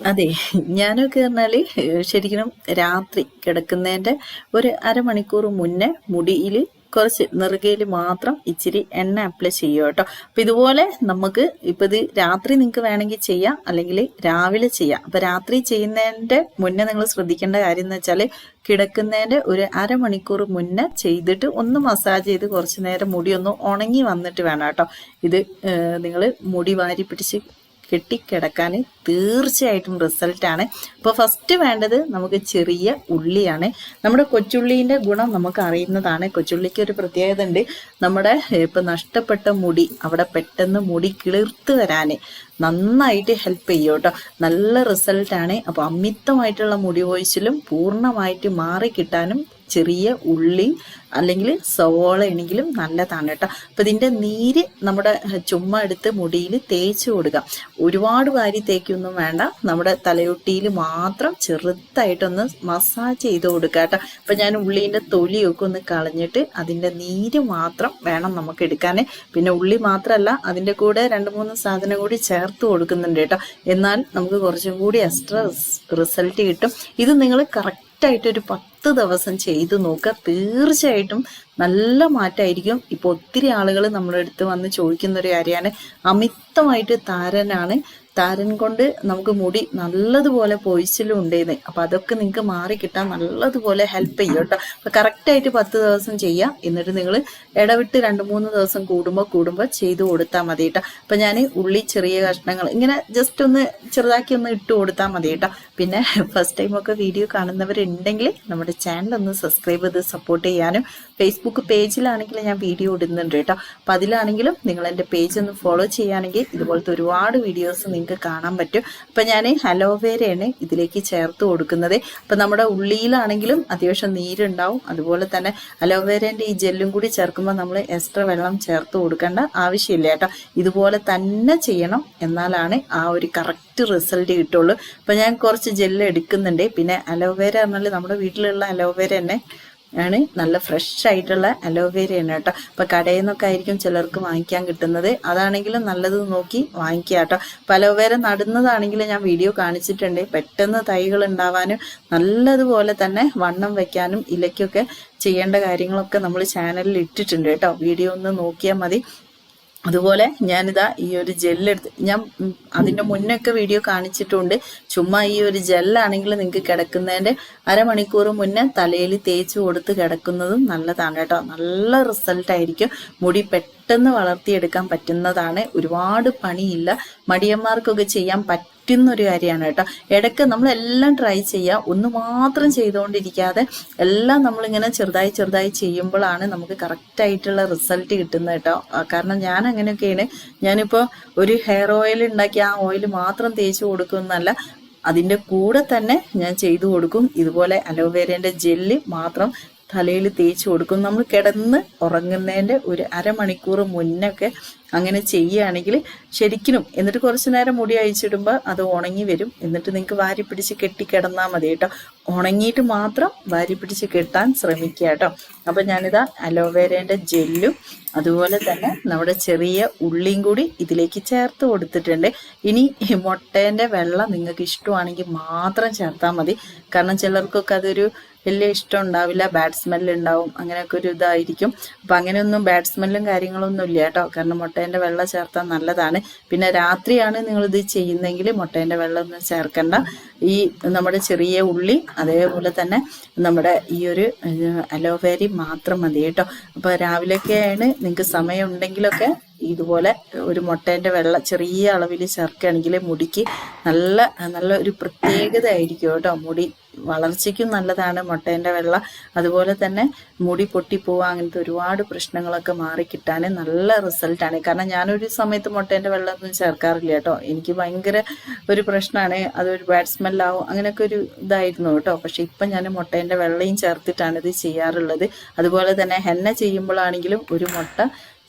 അതെ ഞാനൊക്കെ പറഞ്ഞാൽ ശരിക്കും രാത്രി കിടക്കുന്നതിന്റെ ഒരു അരമണിക്കൂർ മുന്നേ മുടിയിൽ കുറച്ച് നെറുകയിൽ മാത്രം ഇച്ചിരി എണ്ണ അപ്ലൈ ചെയ്യുക കേട്ടോ. അപ്പം ഇതുപോലെ നമുക്ക് ഇപ്പം ഇത് രാത്രി നിങ്ങൾക്ക് വേണമെങ്കിൽ ചെയ്യാം അല്ലെങ്കിൽ രാവിലെ ചെയ്യാം. അപ്പം രാത്രി ചെയ്യുന്നതിന്റെ മുന്നേ നിങ്ങൾ ശ്രദ്ധിക്കേണ്ട കാര്യം എന്ന് വെച്ചാൽ കിടക്കുന്നതിന്റെ ഒരു അരമണിക്കൂർ മുന്നേ ചെയ്തിട്ട് ഒന്ന് മസാജ് ചെയ്ത് കുറച്ചു നേരം മുടി ഒന്ന് ഉണങ്ങി വന്നിട്ട് വേണം കേട്ടോ. ഇത് നിങ്ങൾ മുടി വാരി പിടിച്ച് കെട്ടിക്കിടക്കാൻ തീർച്ചയായിട്ടും റിസൾട്ടാണ്. അപ്പോൾ ഫസ്റ്റ് വേണ്ടത് നമുക്ക് ചെറിയ ഉള്ളിയാണ്. നമ്മുടെ കൊച്ചുള്ളീന്റെ ഗുണം നമുക്ക് അറിയുന്നതാണ്. കൊച്ചുള്ളിക്ക് ഒരു പ്രത്യേകത ഉണ്ട്. നമ്മുടെ ഇപ്പം നഷ്ടപ്പെട്ട മുടി അവിടെ പെട്ടെന്ന് മുടി കിളിർത്ത് വരാൻ നന്നായിട്ട് ഹെൽപ്പ് ചെയ്യും കേട്ടോ. നല്ല റിസൾട്ടാണ്. അപ്പോൾ അമിതമായിട്ടുള്ള മുടി കൊഴിച്ചിലും പൂർണമായിട്ട് മാറി കിട്ടാനും ചെറിയ ഉള്ളി അല്ലെങ്കിൽ സവോള ആണെങ്കിലും നല്ലതാണ് കേട്ടോ. അപ്പം ഇതിന്റെ നീര് നമ്മുടെ ചുമ്മ എടുത്ത് മുടിയിൽ തേച്ച് കൊടുക്കാം. ഒരുപാട് വാരി തേക്കൊന്നും വേണ്ട. നമ്മുടെ തലയൊട്ടിയിൽ മാത്രം ചെറുതായിട്ടൊന്ന് മസാജ് ചെയ്ത് കൊടുക്കുക കേട്ടോ. അപ്പം ഞാൻ ഉള്ളീന്റെ തൊലിയൊക്കെ ഒന്ന് കളഞ്ഞിട്ട് അതിന്റെ നീര് മാത്രം വേണം നമുക്ക് എടുക്കാനേ. പിന്നെ ഉള്ളി മാത്രമല്ല അതിന്റെ കൂടെ രണ്ട് മൂന്ന് സാധനം കൂടി ചേർത്ത് കൊടുക്കുന്നുണ്ട് കേട്ടോ. എന്നാൽ നമുക്ക് കുറച്ചും കൂടി എക്സ്ട്രാ റിസൾട്ട് കിട്ടും. ഇത് നിങ്ങൾ കറക്റ്റായിട്ട് ഒരു പത്ത് ദിവസം ചെയ്തു നോക്കുക. തീർച്ചയായിട്ടും നല്ല മാറ്റമായിരിക്കും ഇപ്പോൾ ഒത്തിരി ആളുകൾ നമ്മുടെ അടുത്ത് വന്ന് ചോദിക്കുന്ന ഒരു കാര്യമാണ്. അമിതമായിട്ട് താരനാണ്. താരൻ കൊണ്ട് നമുക്ക് മുടി നല്ലതുപോലെ പൊഴിച്ചിലും ഉണ്ടേന്ന്. അപ്പൊ അതൊക്കെ നിങ്ങൾക്ക് മാറി കിട്ടാൻ നല്ലതുപോലെ ഹെൽപ്പ് ചെയ്യും കേട്ടോ. അപ്പൊ കറക്റ്റായിട്ട് പത്ത് ദിവസം ചെയ്യാം. എന്നിട്ട് നിങ്ങൾ ഇടവിട്ട് രണ്ട് മൂന്ന് ദിവസം കൂടുമ്പോൾ കൂടുമ്പോൾ ചെയ്തു കൊടുത്താൽ മതി കേട്ടോ. അപ്പൊ ഞാൻ ഉള്ളി ചെറിയ കഷ്ണങ്ങൾ ഇങ്ങനെ ജസ്റ്റ് ഒന്ന് ചെറുതാക്കി ഒന്ന് ഇട്ട് കൊടുത്താൽ മതി കേട്ടോ. പിന്നെ ഫസ്റ്റ് ടൈം ഒക്കെ വീഡിയോ കാണുന്നവരുണ്ടെങ്കിൽ നമ്മുടെ ചാനൽ ഒന്ന് സബ്സ്ക്രൈബ് ചെയ്ത് സപ്പോർട്ട് ചെയ്യാനും ഫേസ്ബുക്ക് പേജിലാണെങ്കിൽ ഞാൻ വീഡിയോ ഇടുന്നുണ്ട് കേട്ടോ. അപ്പം അതിലാണെങ്കിലും നിങ്ങൾ എന്റെ പേജ് ഒന്ന് ഫോളോ ചെയ്യുകയാണെങ്കിൽ ഇതുപോലത്തെ ഒരുപാട് വീഡിയോസ് നിങ്ങൾക്ക് കാണാൻ പറ്റും. അപ്പം ഞാൻ അലോവേരയാണ് ഇതിലേക്ക് ചേർത്ത് കൊടുക്കുന്നത്. അപ്പം നമ്മുടെ ഉള്ളിയിലാണെങ്കിലും അത്യാവശ്യം നീരുണ്ടാവും. അതുപോലെ തന്നെ അലോവേരേന്റെ ഈ ജെല്ലും കൂടി ചേർക്കുമ്പോൾ നമ്മൾ എക്സ്ട്രാ വെള്ളം ചേർത്ത് കൊടുക്കേണ്ട ആവശ്യമില്ല കേട്ടോ. ഇതുപോലെ തന്നെ ചെയ്യണം എന്നാലാണ് ആ ഒരു കറക്റ്റ് റിസൾട്ട് കിട്ടുള്ളൂ. അപ്പം ഞാൻ കുറച്ച് ജെല്ല് എടുക്കുന്നുണ്ട്. പിന്നെ അലോവേര പറഞ്ഞാൽ നമ്മുടെ വീട്ടിലുള്ള അലോവേര തന്നെ ആണ്. നല്ല ഫ്രഷ് ആയിട്ടുള്ള അലോവേരയാണ് കേട്ടോ. അപ്പൊ കടയിൽ നിന്നൊക്കെ ആയിരിക്കും ചിലർക്ക് വാങ്ങിക്കാൻ കിട്ടുന്നത്. അതാണെങ്കിലും നല്ലത് നോക്കി വാങ്ങിക്കുക കേട്ടോ. അപ്പൊ അലോവേര നടുന്നതാണെങ്കിലും ഞാൻ വീഡിയോ കാണിച്ചിട്ടുണ്ട്. പെട്ടെന്ന് തൈകൾ ഉണ്ടാവാനും നല്ലതുപോലെ തന്നെ വണ്ണം വെക്കാനും ഇലയ്ക്കൊക്കെ ചെയ്യേണ്ട കാര്യങ്ങളൊക്കെ നമ്മൾ ചാനലിൽ ഇട്ടിട്ടുണ്ട് കേട്ടോ. വീഡിയോ ഒന്ന് നോക്കിയാൽ മതി. അതുപോലെ ഞാനിതാ ഈ ഒരു ജെല്ലെടുത്ത് ഞാൻ അതിന്റെ മുന്നൊക്കെ വീഡിയോ കാണിച്ചിട്ടുണ്ട്. ചുമ്മാ ഈ ഒരു ജെല്ലാണെങ്കിൽ നിങ്ങൾക്ക് കിടക്കുന്നതിന്റെ അരമണിക്കൂർ മുന്നേ തലയിൽ തേച്ച് കൊടുത്ത് കിടക്കുന്നതും നല്ലതാണ് കേട്ടോ. നല്ല റിസൾട്ട് ആയിരിക്കും. മുടി പെട്ടെന്ന് വളർത്തിയെടുക്കാൻ പറ്റുന്നതാണ്. ഒരുപാട് പണിയില്ല. മടിയന്മാർക്കൊക്കെ ചെയ്യാൻ പറ്റും പറ്റുന്ന ഒരു കാര്യമാണ് കേട്ടോ. ഇടയ്ക്ക് നമ്മളെല്ലാം ട്രൈ ചെയ്യുക ഒന്ന് മാത്രം ചെയ്തുകൊണ്ടിരിക്കാതെ എല്ലാം നമ്മളിങ്ങനെ ചെറുതായി ചെറുതായി ചെയ്യുമ്പോഴാണ് നമുക്ക് കറക്റ്റ് ആയിട്ടുള്ള റിസൾട്ട് കിട്ടുന്നത് കേട്ടോ. കാരണം ഞാൻ അങ്ങനെയൊക്കെയാണ് ഞാനിപ്പോൾ ഒരു ഹെയർ ഓയിൽ ഉണ്ടാക്കി ആ ഓയിൽ മാത്രം തേച്ച് കൊടുക്കുമെന്നല്ല അതിന്റെ കൂടെ തന്നെ ഞാൻ ചെയ്തു കൊടുക്കും. ഇതുപോലെ അലോവേരേന്റെ ജെല്ല് മാത്രം തലയിൽ തേച്ച് കൊടുക്കും. നമ്മൾ കിടന്ന് ഉറങ്ങുന്നതിന്റെ ഒരു അരമണിക്കൂർ മുന്നൊക്കെ അങ്ങനെ ചെയ്യുകയാണെങ്കിൽ ശരിക്കും എന്നിട്ട് കുറച്ച് നേരം മുടി അഴിച്ചിടുമ്പോൾ അത് ഉണങ്ങി വരും. എന്നിട്ട് നിങ്ങൾക്ക് വാരി പിടിച്ച് കെട്ടി കിടന്നാൽ മതി കേട്ടോ. ഉണങ്ങിയിട്ട് മാത്രം വാരി പിടിച്ച് കെട്ടാൻ ശ്രമിക്കുക കേട്ടോ. അപ്പം ഞാനിതാ അലോവേരേന്റെ ജെല്ലും അതുപോലെ തന്നെ നമ്മുടെ ചെറിയ ഉള്ളിയും കൂടി ഇതിലേക്ക് ചേർത്ത് കൊടുത്തിട്ടുണ്ട്. ഇനി മുട്ടേന്റെ വെള്ളം നിങ്ങൾക്ക് ഇഷ്ടമാണെങ്കിൽ മാത്രം ചേർത്താൽ മതി. കാരണം ചിലർക്കൊക്കെ അതൊരു വലിയ ഇഷ്ടം ഉണ്ടാവില്ല. ബാഡ് സ്മെല്ല് അങ്ങനെയൊക്കെ ഒരു ഇതായിരിക്കും. അപ്പം അങ്ങനെയൊന്നും ബാഡ് സ്മെല്ലും കാര്യങ്ങളൊന്നും ഇല്ല കേട്ടോ. കാരണം മുട്ടേന്റെ വെള്ളം ചേർത്താൽ നല്ലതാണ്. പിന്നെ രാത്രിയാണ് നിങ്ങളിത് ചെയ്യുന്നതെങ്കിൽ മുട്ടേന്റെ വെള്ളം ഒന്നും ചേർക്കണ്ട. ഈ നമ്മുടെ ചെറിയ ഉള്ളി അതേപോലെ തന്നെ നമ്മുടെ ഈ ഒരു അലോവേരി മാത്രം മതി കേട്ടോ. അപ്പോൾ രാവിലെയൊക്കെയാണ് നിങ്ങൾക്ക് സമയം ഉണ്ടെങ്കിലൊക്കെ ഇതുപോലെ ഒരു മുട്ടേന്റെ വെള്ളം ചെറിയ അളവിൽ ചേർക്കുകയാണെങ്കിൽ മുടിക്ക് നല്ല നല്ല ഒരു പ്രത്യേകത ആയിരിക്കും കേട്ടോ. മുടി വളർച്ചയ്ക്കും നല്ലതാണ്. മുട്ടേന്റെ വെള്ള അതുപോലെ തന്നെ മുടി പൊട്ടിപ്പോവുക അങ്ങനത്തെ ഒരുപാട് പ്രശ്നങ്ങളൊക്കെ മാറിക്കിട്ടാൻ നല്ല റിസൾട്ടാണ്. കാരണം ഞാനൊരു സമയത്ത് മുട്ടേന്റെ വെള്ളമൊന്നും ചേർക്കാറില്ല കേട്ടോ. എനിക്ക് ഭയങ്കര ഒരു പ്രശ്നമാണ്. അതൊരു ബാഡ് സ്മെല്ലാവും അങ്ങനെയൊക്കെ ഒരു ഇതായിരുന്നു കേട്ടോ. പക്ഷെ ഇപ്പം ഞാൻ മുട്ടേന്റെ വെള്ളയും ചേർത്തിട്ടാണ് ഇത് ചെയ്യാറുള്ളത്. അതുപോലെ തന്നെ ഹെന്ന ചെയ്യുമ്പോഴാണെങ്കിലും ഒരു മുട്ട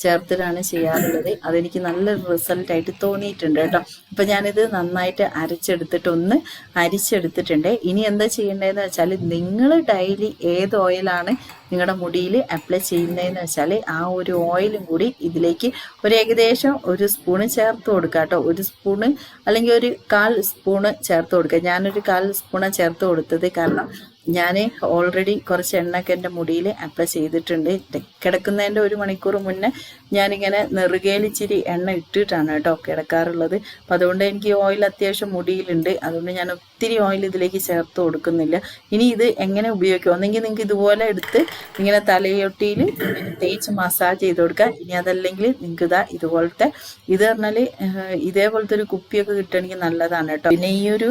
ചേർത്തിട്ടാണ് ചെയ്യാറുള്ളത്. അതെനിക്ക് നല്ല റിസൾട്ട് ആയിട്ട് തോന്നിയിട്ടുണ്ട് കേട്ടോ. അപ്പം ഞാനിത് നന്നായിട്ട് അരച്ചെടുത്തിട്ട് ഒന്ന് അരിച്ചെടുത്തിട്ടുണ്ട്. ഇനി എന്താ ചെയ്യേണ്ടതെന്ന് വെച്ചാൽ നിങ്ങൾ ഡെയിലി ഏത് ഓയിലാണ് നിങ്ങളുടെ മുടിയിൽ അപ്ലൈ ചെയ്യുന്നതെന്ന് വെച്ചാൽ ആ ഒരു ഓയിലും കൂടി ഇതിലേക്ക് ഒരു ഏകദേശം ഒരു സ്പൂണ് ചേർത്ത് കൊടുക്കുക കേട്ടോ. ഒരു സ്പൂണ് അല്ലെങ്കിൽ ഒരു കാൽ സ്പൂണ് ചേർത്ത് കൊടുക്കുക. ഞാനൊരു കാൽ സ്പൂണ് ചേർത്ത് കൊടുത്തത് കാരണം ഞാൻ ഓൾറെഡി കുറച്ച് എണ്ണൊക്കെ എന്റെ മുടിയിൽ അപ്ലൈ ചെയ്തിട്ടുണ്ട്. കിടക്കുന്നതിന്റെ ഒരു മണിക്കൂർ മുന്നേ ഞാനിങ്ങനെ നെറുകേലിച്ചിരി എണ്ണ ഇട്ടിട്ടാണ് കേട്ടോ കിടക്കാറുള്ളത്. അപ്പം അതുകൊണ്ട് എനിക്ക് ഓയിൽ അത്യാവശ്യം മുടിയിലുണ്ട്. അതുകൊണ്ട് ഞാൻ ഒത്തിരി ഓയിൽ ഇതിലേക്ക് ചേർത്ത് കൊടുക്കുന്നില്ല. ഇനി ഇത് എങ്ങനെ ഉപയോഗിക്കും? ഒന്നെങ്കിൽ നിങ്ങൾക്ക് ഇതുപോലെ എടുത്ത് ഇങ്ങനെ തലയൊട്ടിയിൽ തേച്ച് മസാജ് ചെയ്ത് കൊടുക്കുക. ഇനി അതല്ലെങ്കിൽ നിങ്ങൾക്ക് ഇതാ ഇതുപോലത്തെ ഇത് പറഞ്ഞാൽ ഇതേപോലത്തെ ഒരു കുപ്പിയൊക്കെ കിട്ടുകയാണെങ്കിൽ നല്ലതാണ് കേട്ടോ. പിന്നെ ഈ ഒരു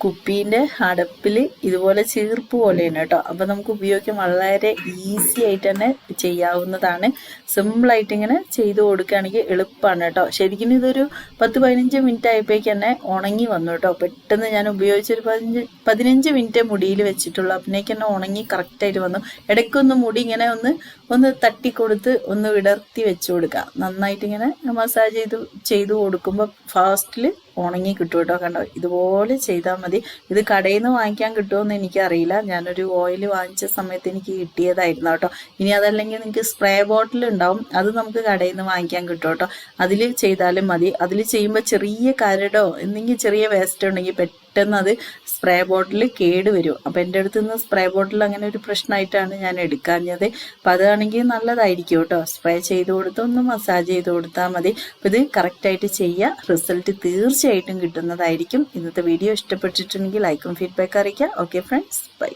കുപ്പീന്റെ അടപ്പിൽ ഇതുപോലെ ചീർപ്പ് പോലെയാണ് കേട്ടോ. അപ്പം നമുക്ക് ഉപയോഗിക്കാൻ വളരെ ഈസി ആയിട്ട് തന്നെ ചെയ്യാവുന്നതാണ്. സിമ്പിളായിട്ട് ഇങ്ങനെ ചെയ്ത് കൊടുക്കുകയാണെങ്കിൽ എളുപ്പമാണ് കേട്ടോ. ശരിക്കും ഇതൊരു പത്ത് പതിനഞ്ച് മിനിറ്റ് ആയപ്പോഴേക്ക് തന്നെ ഉണങ്ങി വന്നു കേട്ടോ. പെട്ടെന്ന് ഞാൻ ഉപയോഗിച്ചൊരു പതിനഞ്ച് പതിനഞ്ച് മിനിറ്റ് മുടിയിൽ വെച്ചിട്ടുള്ളൂ. അപ്പോഴേക്ക് തന്നെ ഉണങ്ങി കറക്റ്റായിട്ട് വന്നു. ഇടയ്ക്കൊന്ന് മുടി ഇങ്ങനെ ഒന്ന് ഒന്ന് തട്ടിക്കൊടുത്ത് ഒന്ന് വിടർത്തി വെച്ച് കൊടുക്കുക. നന്നായിട്ട് ഇങ്ങനെ മസാജ് ചെയ്ത് ചെയ്ത് കൊടുക്കുമ്പോൾ ഫാസ്റ്റിൽ ഉണങ്ങി കിട്ടും കേട്ടോ കണ്ടോ? ഇതുപോലെ ചെയ്താൽ മതി. ഇത് കടയിൽ നിന്ന് വാങ്ങിക്കാൻ കിട്ടുമെന്ന് എനിക്കറിയില്ല. ഞാനൊരു ഓയിൽ വാങ്ങിച്ച സമയത്ത് എനിക്ക് കിട്ടിയതായിരുന്നു കേട്ടോ. ഇനി അതല്ലെങ്കിൽ നിങ്ങൾക്ക് സ്പ്രേ ബോട്ടിൽ ഉണ്ടാവും. അത് നമുക്ക് കടയിൽ നിന്ന് വാങ്ങിക്കാൻ കിട്ടും കേട്ടോ അതിൽ ചെയ്താലും മതി. അതിൽ ചെയ്യുമ്പോൾ ചെറിയ കരടോ എന്തെങ്കിലും ചെറിയ വേസ്റ്റ് ഉണ്ടെങ്കിൽ പെട്ടെന്ന് അത് സ്പ്രേ ബോട്ടിൽ കേട് വരും. അപ്പം എന്റെ അടുത്ത് നിന്ന് സ്പ്രേ ബോട്ടിൽ അങ്ങനെ ഒരു പ്രശ്നമായിട്ടാണ് ഞാൻ എടുക്കാഞ്ഞത്. അപ്പം അതാണെങ്കിൽ നല്ലതായിരിക്കും കേട്ടോ. സ്പ്രേ ചെയ്ത് കൊടുത്ത് ഒന്ന് മസാജ് ചെയ്ത് കൊടുത്താൽ മതി. അപ്പം ഇത് കറക്റ്റായിട്ട് ചെയ്യുക റിസൾട്ട് തീർച്ചയായിട്ടും കിട്ടുന്നതായിരിക്കും. ഇന്നത്തെ വീഡിയോ ഇഷ്ടപ്പെട്ടിട്ടുണ്ടെങ്കിൽ ലൈക്കും ഫീഡ്ബാക്ക് അറിയിക്കുക. Okay friends bye